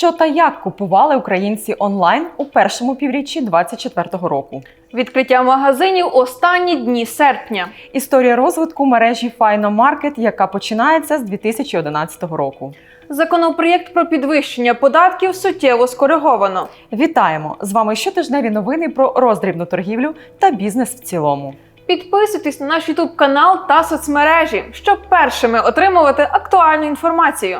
Що та як купували українці онлайн у першому півріччі 2024 року? Відкриття магазинів останні дні серпня. Історія розвитку мережі Файно Маркет, яка починається з 2011 року. Законопроєкт про підвищення податків суттєво скориговано. Вітаємо! З вами щотижневі новини про роздрібну торгівлю та бізнес в цілому. Підписуйтесь на наш YouTube канал та соцмережі, щоб першими отримувати актуальну інформацію.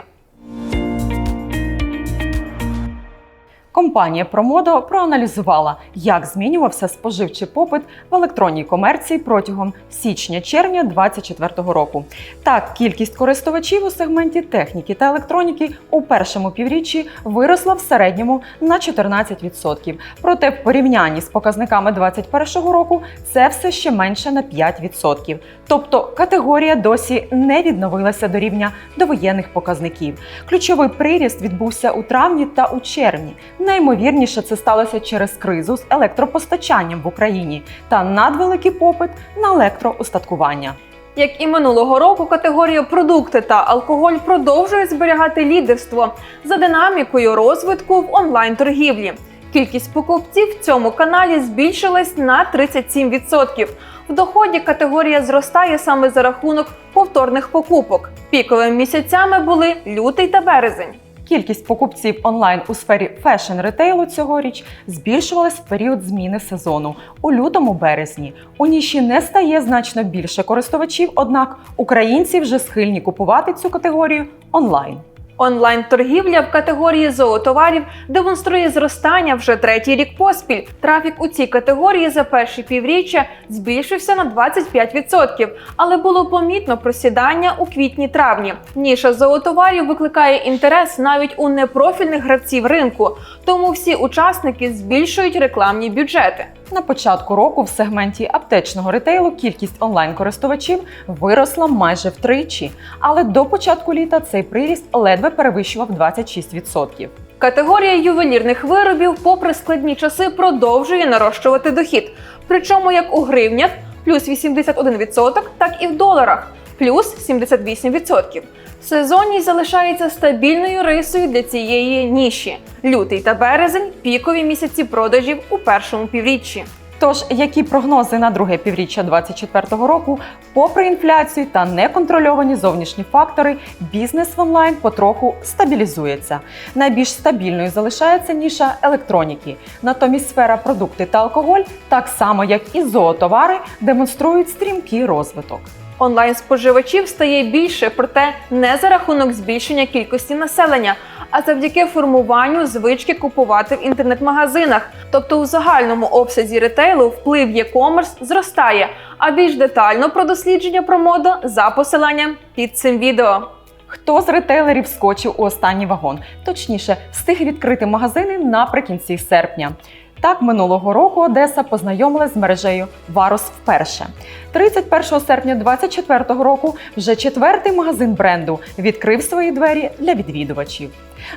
Компанія Промодо проаналізувала, як змінювався споживчий попит в електронній комерції протягом січня-червня 2024 року. Так, кількість користувачів у сегменті техніки та електроніки у першому півріччі виросла в середньому на 14%. Проте в порівнянні з показниками 2021 року це все ще менше на 5%. Тобто категорія досі не відновилася до рівня довоєнних показників. Ключовий приріст відбувся у травні та у червні. Наймовірніше це сталося через кризу з електропостачанням в Україні та надвеликий попит на електроустаткування. Як і минулого року, категорія продукти та алкоголь продовжує зберігати лідерство за динамікою розвитку в онлайн-торгівлі. Кількість покупців в цьому каналі збільшилась на 37%. В доході категорія зростає саме за рахунок повторних покупок. Піковими місяцями були лютий та березень. Кількість покупців онлайн у сфері фешн-ретейлу цьогоріч збільшувалась в період зміни сезону у лютому-березні. У ніші не стає значно більше користувачів, однак українці вже схильні купувати цю категорію онлайн. Онлайн-торгівля в категорії зоотоварів демонструє зростання вже третій рік поспіль. Трафік у цій категорії за перші півріччя збільшився на 25%, але було помітно просідання у квітні-травні. Ніша зоотоварів викликає інтерес навіть у непрофільних гравців ринку, тому всі учасники збільшують рекламні бюджети. На початку року в сегменті аптечного ретейлу кількість онлайн-користувачів виросла майже втричі, але до початку літа цей приріст ледве перевищував 26%. Категорія ювелірних виробів, попри складні часи, продовжує нарощувати дохід. Причому як у гривнях плюс 81%, так і в доларах плюс 78%. Сезонність залишається стабільною рисою для цієї ніші. Лютий та березень пікові місяці продажів у першому півріччі. Тож, які прогнози на друге півріччя 2024 року, попри інфляцію та неконтрольовані зовнішні фактори, бізнес в онлайн потроху стабілізується. Найбільш стабільною залишається ніша електроніки. Натомість сфера продукти та алкоголь, так само як і зоотовари, демонструють стрімкий розвиток. Онлайн споживачів стає більше, проте не за рахунок збільшення кількості населення, а завдяки формуванню звички купувати в інтернет-магазинах. Тобто у загальному обсязі ретейлу вплив e-commerce зростає. А більш детально про дослідження про моду за посиланням під цим відео. Хто з ретейлерів скочив у останній вагон? Точніше, встиг відкрити магазини наприкінці серпня. Так, минулого року Одеса познайомилась з мережею Варус вперше. 31 серпня 2024 року вже четвертий магазин бренду відкрив свої двері для відвідувачів.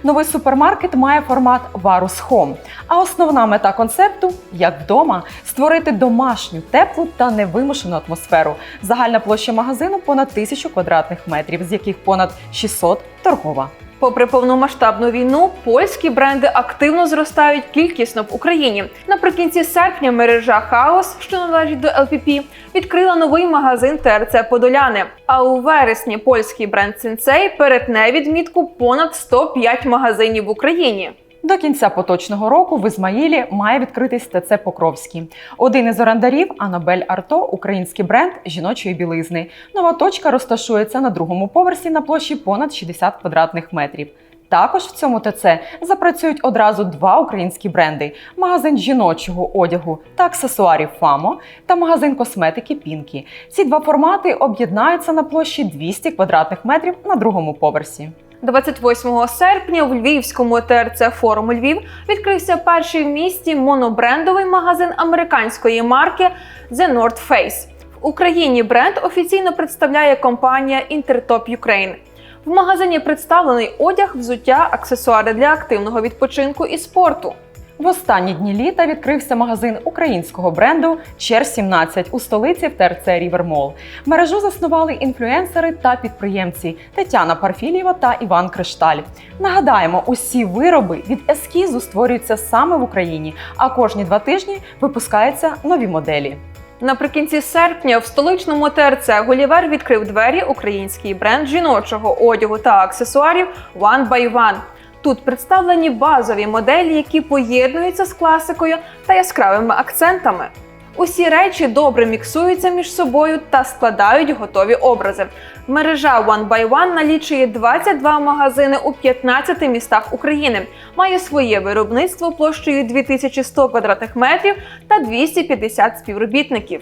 Новий супермаркет має формат Варус Home, а основна мета концепту як вдома створити домашню, теплу та невимушену атмосферу. Загальна площа магазину понад тисячу квадратних метрів, з яких понад 600 торгова. Попри повномасштабну війну, польські бренди активно зростають кількісно в Україні. Наприкінці серпня мережа Хаос, що належить до ЛПП, відкрила новий магазин ТРЦ Подоляни. А у вересні польський бренд Сенсей перетне відмітку понад 105 магазинів в Україні. До кінця поточного року в Ізмаїлі має відкритись ТЦ Покровський. Один із орендарів Анабель Арто, український бренд жіночої білизни. Нова точка розташується на другому поверсі на площі понад 60 квадратних метрів. Також в цьому ТЦ запрацюють одразу два українські бренди: магазин жіночого одягу та аксесуарів Фамо та магазин косметики Пінкі. Ці два формати об'єднаються на площі 200 квадратних метрів на другому поверсі. 28 серпня в Львівському ТРЦ Форум Львів відкрився перший в місті монобрендовий магазин американської марки The North Face. В Україні бренд офіційно представляє компанія Intertop Ukraine. В магазині представлений одяг, взуття, аксесуари для активного відпочинку і спорту. В останні дні літа відкрився магазин українського бренду Чер 17 у столиці в ТРЦ Рівермол. Мережу заснували інфлюенсери та підприємці Тетяна Парфілєва та Іван Кришталь. Нагадаємо, усі вироби від ескізу створюються саме в Україні, а кожні два тижні випускаються нові моделі. Наприкінці серпня в столичному ТРЦ Гулівер відкрив двері український бренд жіночого одягу та аксесуарів One by One. Тут представлені базові моделі, які поєднуються з класикою та яскравими акцентами. Усі речі добре міксуються між собою та складають готові образи. Мережа One by One налічує 22 магазини у 15 містах України, має своє виробництво площею 2100 квадратних метрів та 250 співробітників.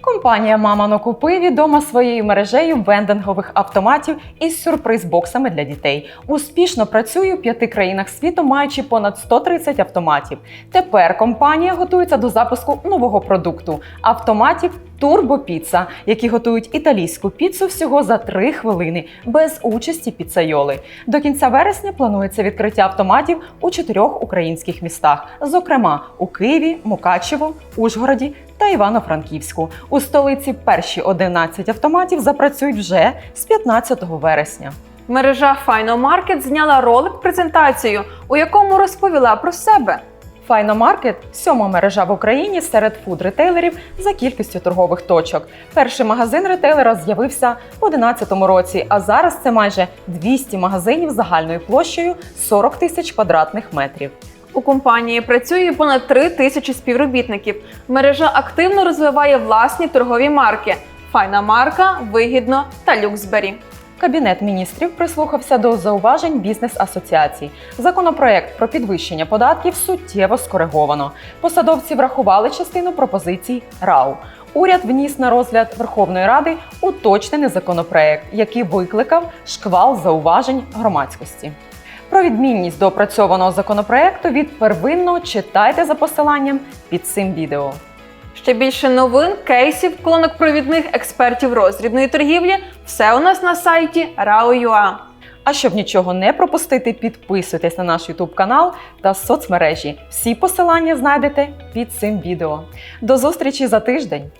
Компанія Мамано Купи відома своєю мережею вендингових автоматів із сюрприз-боксами для дітей. Успішно працює у п'яти країнах світу, маючи понад 130 автоматів. Тепер компанія готується до запуску нового продукту автоматів Турбо Піца, які готують італійську піцу всього за 3 хвилини без участі піцайоли. До кінця вересня планується відкриття автоматів у чотирьох українських містах, зокрема у Києві, Мукачево, Ужгороді та Івано-Франківську. У столиці перші 11 автоматів запрацюють вже з 15 вересня. Мережа Final Market зняла ролик презентацію, у якому розповіла про себе. Файномаркет сьома мережа в Україні серед фуд-ретейлерів за кількістю торгових точок. Перший магазин ретейлера з'явився в 2011 році, а зараз це майже 200 магазинів загальною площею 40 тисяч квадратних метрів. У компанії працює понад 3 тисячі співробітників. Мережа активно розвиває власні торгові марки: Файна марка, вигідно та Люксбері. Кабінет міністрів прислухався до зауважень бізнес-асоціацій. Законопроект про підвищення податків суттєво скориговано. Посадовці врахували частину пропозицій РАУ. Уряд вніс на розгляд Верховної Ради уточнений законопроект, який викликав шквал зауважень громадськості. Про відмінність до опрацьованого законопроекту від первинного читайте за посиланням під цим відео. Ще більше новин, кейсів, колонок провідних експертів роздрібної торгівлі все у нас на сайті RAO.ua. А щоб нічого не пропустити, підписуйтесь на наш YouTube канал та соцмережі. Всі посилання знайдете під цим відео. До зустрічі за тиждень!